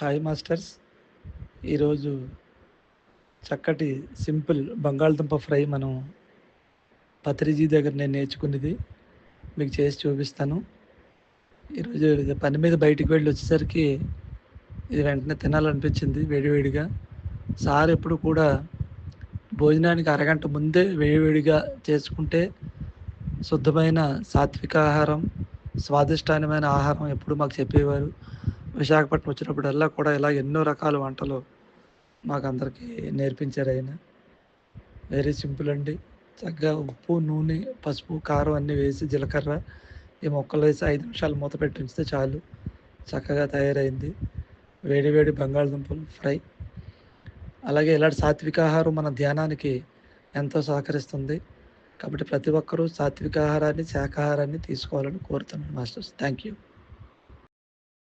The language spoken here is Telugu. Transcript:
Hi masters. ఈరోజు చక్కటి సింపుల్ బంగాళదుంప ఫ్రై మనం పత్రిజీ దగ్గర నేను నేర్చుకున్నది. మీకు చేసి చూపిస్తాను. ఈరోజు పని మీద బయటికి వెళ్ళి వచ్చేసరికి ఇది వెంటనే తినాలనిపించింది వేడివేడిగా. సార్ ఎప్పుడు కూడా భోజనానికి అరగంట ముందే వేడివేడిగా చేసుకుంటే శుద్ధమైన సాత్విక ఆహారం స్వాదిష్టమైన ఆహారం ఎప్పుడు మాకు చెప్పేవారు. విశాఖపట్నం వచ్చినప్పుడల్లా కూడా ఇలా ఎన్నో రకాల వంటలు మాకు అందరికీ నేర్పించారు ఆయన. వెరీ సింపుల్ అండి. చక్కగా ఉప్పు నూనె పసుపు కారం అన్నీ వేసి జీలకర్ర ఈ మొక్కలు వేసి ఐదు నిమిషాలు మూత పెట్టి ఉంచితే చాలు. చక్కగా తయారైంది. వేడి వేడి బంగాళదుంపలు ఫ్రై. అలాగే ఇలాంటి సాత్విక ఆహారం మన ధ్యానానికి ఎంతో సహకరిస్తుంది. కాబట్టి ప్రతి ఒక్కరూ సాత్విక ఆహారాన్ని శాకాహారాన్ని తీసుకోవాలని కోరుతున్నాను మాస్టర్స్. Thank you